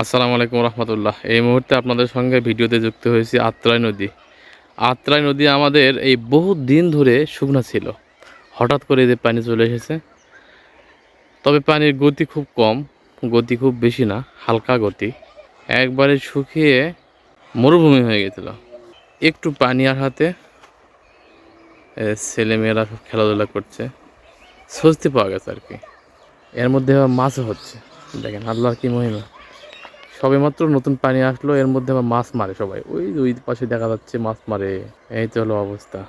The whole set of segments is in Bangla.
আসসালামু আলাইকুম রহমতুল্লাহ। এই মুহূর্তে আপনাদের সঙ্গে ভিডিওতে যুক্ত হয়েছি আত্রাই নদী। আত্রাই নদী আমাদের এই বহু দিন ধরে শুকনা ছিল। হঠাৎ করে এদের পানি চলে এসেছে। তবে পানির গতি খুব কম, গতি খুব বেশি না, হালকা গতি। একবারে শুকিয়ে মরুভূমি হয়ে গেছিল। একটু পানি আর আসাতে ছেলেমেয়েরা সব খেলাধুলা করছে। স্বস্তি পাওয়া গেছে আর কি। এর মধ্যে মাছও হচ্ছে। দেখেন আল্লাহর কি মহিমা। সবেমাত্র নতুন পানি আসলো, এর মধ্যে আবার মাছ মারে সবাই। ওই ওই পাশে দেখা যাচ্ছে মাছ মারে, এই তো হলো অবস্থা।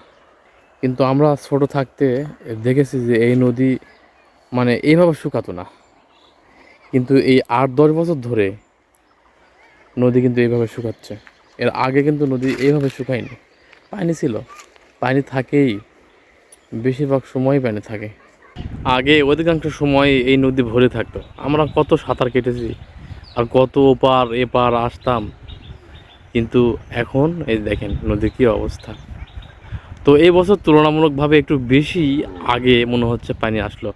কিন্তু আমরা ছোট থাকতে দেখেছি যে এই নদী মানে এইভাবে শুকাতো না। কিন্তু এই আট দশ বছর ধরে নদী কিন্তু এইভাবে শুকাচ্ছে। এর আগে কিন্তু নদী এইভাবে শুকায়নি। পানি ছিল। পানি থাকেই। বেশিরভাগ সময়ই পানি থাকে। আগে অধিকাংশ সময় এই নদী ভরে থাকতো। আমরা কত সাঁতার কেটেছি। আর কত ওপার এপার আসতাম। কিন্তু এখন এই দেখেন নদীর কী অবস্থা। তো এই বছর তুলনামূলকভাবে একটু বেশি আগে মনে হচ্ছে পানি আসলো।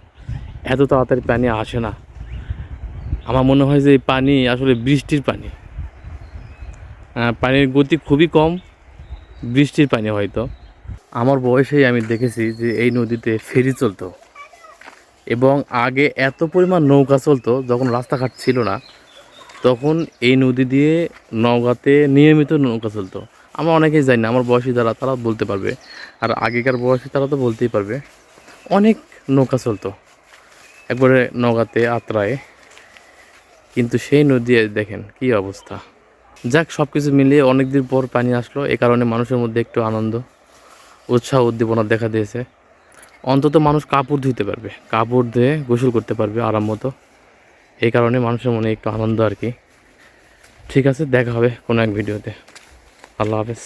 এত তাড়াতাড়ি পানি আসে না। আমার মনে হয় যে এই পানি আসলে বৃষ্টির পানি। আহ, পানির গতি খুবই কম বৃষ্টির পানি হয়তো। আমার বয়সেই আমি দেখেছি যে এই নদীতে ফেরি চলতো। এবং আগে এত পরিমাণ নৌকা চলতো যখন রাস্তাঘাট ছিল না তখন এই নদী দিয়ে নৌকাতে নিয়মিত নৌকা চলতো। আমরা অনেকেই জানি না, আমার বয়সী যারা, তারা বলতে পারবে। আর আগেকার বয়সী তারা তো বলতেই পারবে। অনেক নৌকা চলতো। একবারে নৌকাতে আত্রায়। কিন্তু সেই নদী, দেখেন কি অবস্থা। যাক সব কিছু মিলিয়ে অনেক দিন পর পানি আসলো। এ কারণে মানুষের মধ্যে একটু আনন্দ, উৎসাহ, উদ্দীপনা দেখা দিয়েছে। অন্তত মানুষ কাপড় ধুইতে পারবে। কাপড় ধুয়ে গোসল করতে পারবে আরাম মতো। এই কারণে মানুষের মনে একটু আনন্দ আর কি। ঠিক আছে, দেখা হবে কোনো এক ভিডিওতে। আল্লাহ হাফেজ।